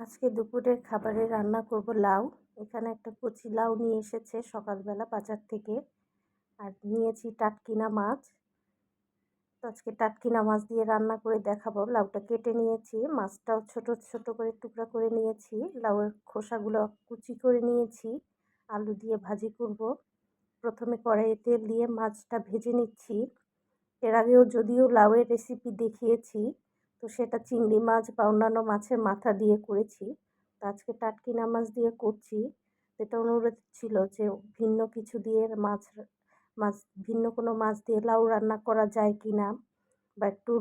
আজকে দুপুরের খাবারে রান্না করব লাউ। এখানে একটা কচি লাউ নিয়ে এসেছে সকালবেলা বাজার থেকে। আর নিয়েছি টাটকিনা মাছ। তো আজকে টাটকিনা মাছ দিয়ে রান্না করে দেখাবো। লাউটা কেটে নিয়েছি, মাছটাও ছোট ছোট করে টুকরা করে নিয়েছি। লাউয়ের খোসাগুলো কুচি করে নিয়েছি। আলু দিয়ে ভাজি করব। প্রথমে কড়াইয়ে তেল দিয়ে মাছটা ভেজে নিচ্ছি। এর আগেও যদিও লাউয়ের রেসিপি দেখিয়েছি তো সেটা চিংড়ি মাছ বা অন্যান্য মাছের মাথা দিয়ে করেছি। তো আজকে টাটকিনা মাছ দিয়ে করছি। এটা অনুরোধ ছিল যে ভিন্ন কিছু দিয়ে মাছ মাছ, ভিন্ন কোনো মাছ দিয়ে লাউ রান্না করা যায় কি না বা একটু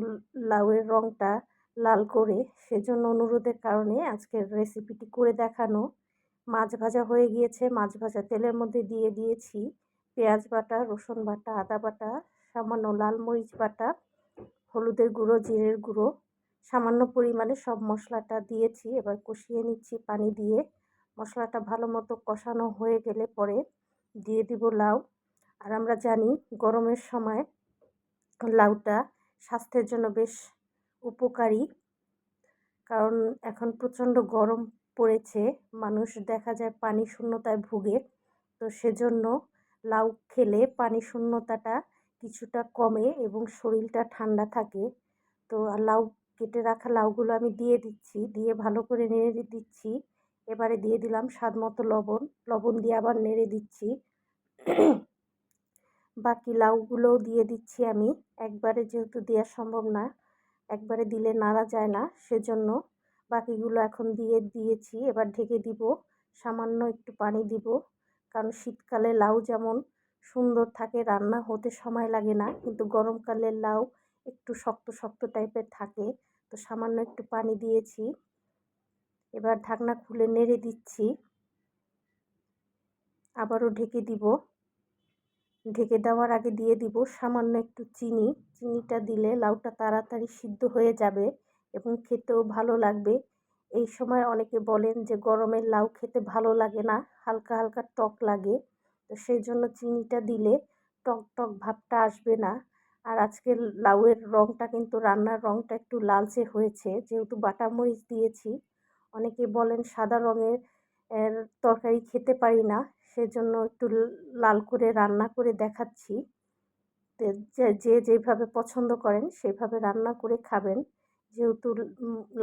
লাউয়ের রঙটা লাল করে সেজন্য অনুরোধের কারণে আজকের রেসিপিটি করে দেখানো। মাছ ভাজা হয়ে গিয়েছে, মাছ ভাজা তেলের মধ্যে দিয়ে দিয়েছি। পেঁয়াজ বাটা, রসুন বাটা, আদা বাটা, সামান্য লাল মরিচ বাটা, হলুদের গুঁড়ো, জিরের গুঁড়ো সামান্য পরিমাণে সব মশলাটা দিয়েছি, এবার কষিয়ে নিচ্ছি পানি দিয়ে। মশলাটা ভালো মতো কষানো হয়ে গেলে পরে দিয়ে দিব লাউ। আর আমরা জানি গরমের সময় লাউটা স্বাস্থ্যের জন্য বেশ উপকারী, কারণ এখন প্রচণ্ড গরম পড়েছে, মানুষ দেখা যায় পানি শূন্যতায় ভুগে। তো সেজন্য লাউ খেলে পানি শূন্যতাটা কিছুটা কমে এবং শরীরটা ঠান্ডা থাকে। তো লাউ কেটে রাখা লাউগুলো আমি দিয়ে দিচ্ছি, দিয়ে ভালো করে নেড়ে দিচ্ছি। এবারে দিয়ে দিলাম স্বাদ মতো লবণ লবণ দিয়ে আবার নেড়ে দিচ্ছি। বাকি লাউগুলোও দিয়ে দিচ্ছি আমি। একবারে যেহেতু দেওয়া সম্ভব না, একবারে দিলে নাড়া যায় না, সেজন্য বাকিগুলো এখন দিয়ে দিয়েছি। এবার ঢেকে দিব, সামান্য একটু পানি দিব, কারণ শীতকালে লাউ যেমন সুন্দর থাকে, রান্না হতে সময় লাগে না। কিন্তু গরমকালের লাউ একটু শক্ত শক্ত টাইপের থাকে। তো সামান্য একটু পানি দিয়েছি। এবার ঢাকনা খুলে নেড়ে দিচ্ছি। আবারও ঢেকে দিব। ঢেকে দেওয়ার আগে দিয়ে দিব সামান্য একটু চিনি। চিনিটা দিলে লাউটা তাড়াতাড়ি সিদ্ধ হয়ে যাবে এবং খেতেও ভালো লাগবে। এই সময় অনেকে বলেন যে গরমের লাউ খেতে ভালো লাগে না, হালকা হালকা টক লাগে। তো সেই জন্য চিনিটা দিলে টক টক ভাবটা আসবে না। আর আজকে লাউয়ের রঙটা কিন্তু, রান্নার রঙটা একটু লালচে হয়েছে। যেহেতু বাটা মরিচ দিয়েছি, অনেকে বলেন সাদা রঙের তরকারি খেতে পারি না, সেজন্য একটু লাল করে রান্না করে দেখাচ্ছি। যে যেভাবে পছন্দ করেন সেভাবে রান্না করে খাবেন। যেহেতু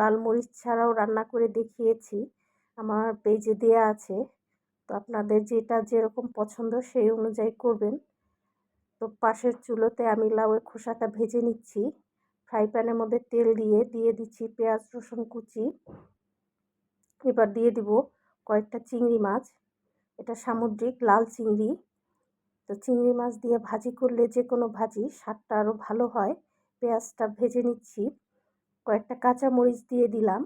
লাল মরিচ ছাড়াও রান্না করে দেখিয়েছি, আমার পেজে দেয়া আছে। তো আপনাদের যেটা যেরকম পছন্দ সেই অনুযায়ী করবেন। তো পাশের চুলোতে আমি লাউয়ের খোসাটা ভেজে নিচ্ছি। ফ্রাই প্যানের মধ্যে তেল দিয়ে দিয়ে দিচ্ছি পেঁয়াজ, রসুন কুচি। এবার দিয়ে দিব কয়েকটা চিংড়ি মাছ। এটা সামুদ্রিক লাল চিংড়ি। তো চিংড়ি মাছ দিয়ে ভাজি করলে যে কোনো ভাজি স্বাদটা আরও ভালো হয়। পেঁয়াজটা ভেজে নিচ্ছি। কয়েকটা কাঁচা মরিচ দিয়ে দিলাম।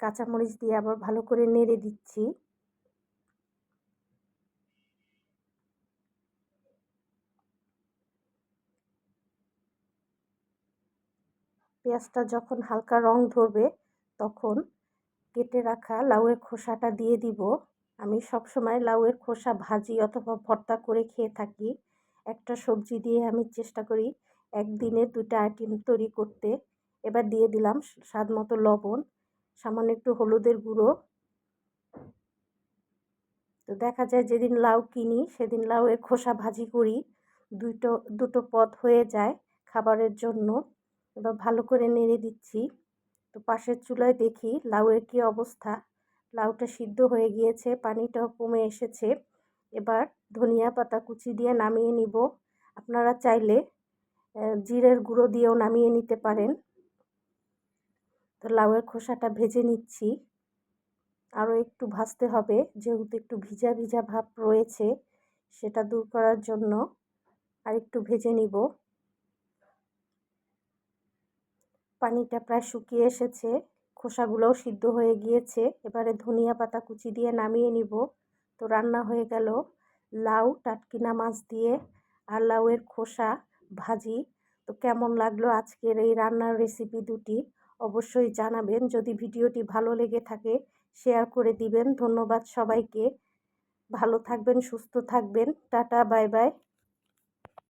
কাঁচামরিচ দিয়ে আবার ভালো করে নেড়ে দিচ্ছি। পেঁয়াজটা যখন হালকা রং ধরবে, তখন কেটে রাখা লাউয়ের খোসাটা দিয়ে দিব। আমি সবসময় লাউয়ের খোসা ভাজি অথবা ভর্তা করে খেয়ে থাকি। একটা সবজি দিয়ে আমি চেষ্টা করি একদিনে দুটা আইটেম তৈরি করতে। এবার দিয়ে দিলাম স্বাদ মতো লবণ, সামান্য একটু হলুদের গুঁড়ো। তো দেখা যায় যেদিন লাউ কিনি, সেদিন লাউয়ের খোসা ভাজি করি। দুটো দুটো পদ হয়ে যায় খাবারের জন্য। এবার ভালো করে নেড়ে দিচ্ছি। তো পাশের চুলায় দেখি লাউয়ের কী অবস্থা। লাউটা সিদ্ধ হয়ে গিয়েছে, পানিটাও কমে এসেছে। এবার ধনিয়া পাতা কুচি দিয়ে নামিয়ে নিব। আপনারা চাইলে জিরের গুঁড়ো দিয়েও নামিয়ে নিতে পারেন। তো লাউয়ের খোসাটা ভেজে নিচ্ছি। আরও একটু ভাজতে হবে, যেহেতু একটু ভিজা ভিজা ভাব রয়েছে, সেটা দূর করার জন্য আর একটু ভেজে নিব। পানিটা প্রায় শুকিয়ে এসেছে। খোসাগুলোও সিদ্ধ হয়ে গিয়েছে। এবারে ধনিয়া পাতা কুচি দিয়ে নামিয়ে নিব। তো রান্না হয়ে গেল। লাউ, টাটকিনা মাছ দিয়ে আর লাউয়ের খোসা ভাজি। তো কেমন লাগল আজকের এই রান্নার রেসিপি দুটি? অবশ্যই জানাবেন। যদি ভিডিওটি ভালো লেগে থাকে শেয়ার করে দিবেন। ধন্যবাদ সবাইকে। ভালো থাকবেন, সুস্থ থাকবেন। Tata bye bye